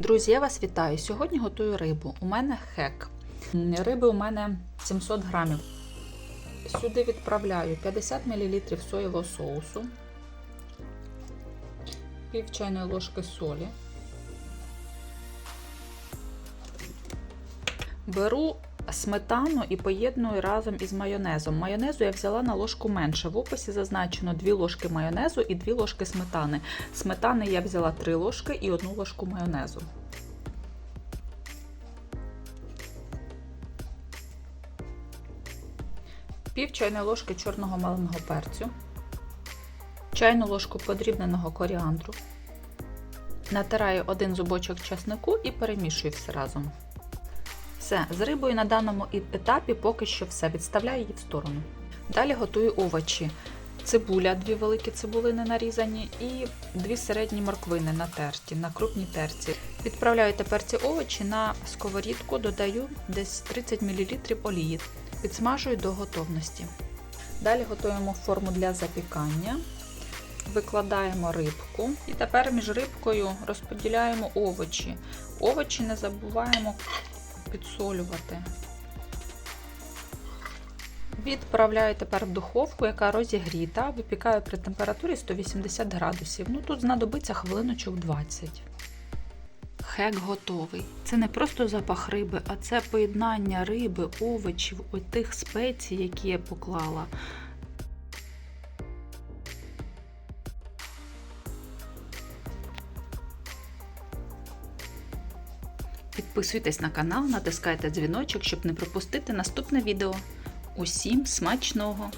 Друзі, я вас вітаю. Сьогодні готую рибу. У мене хек. Риби у мене 700 грамів. Сюди відправляю 50 мл соєвого соусу, пів чайної ложки солі. Беру сметану і поєдную разом із майонезом. Майонезу я взяла на ложку менше. В описі зазначено 2 ложки майонезу і 2 ложки сметани. Сметани я взяла 3 ложки і 1 ложку майонезу. Пів чайної ложки чорного меленого перцю, чайну ложку подрібненого коріандру. Натираю один зубочок часнику і перемішую все разом. Все, з рибою на даному етапі поки що все. Відставляю її в сторону. Далі готую овочі. Цибуля, дві великі цибулини нарізані і дві середні морквини натерті на крупній терці. Відправляю тепер ці овочі на сковорідку, додаю десь 30 мл олії. Підсмажую до готовності. Далі готуємо форму для запікання. Викладаємо рибку і тепер між рибкою розподіляємо овочі. Овочі не забуваємо підсолювати. Відправляю тепер в духовку, яка розігріта, випікаю при температурі 180 градусів. Ну тут знадобиться хвилиночок 20. Хек готовий. Це не просто запах риби, а це поєднання риби, овочів, тих спецій, які я поклала. Підписуйтесь на канал, натискайте дзвіночок, щоб не пропустити наступне відео. Усім смачного!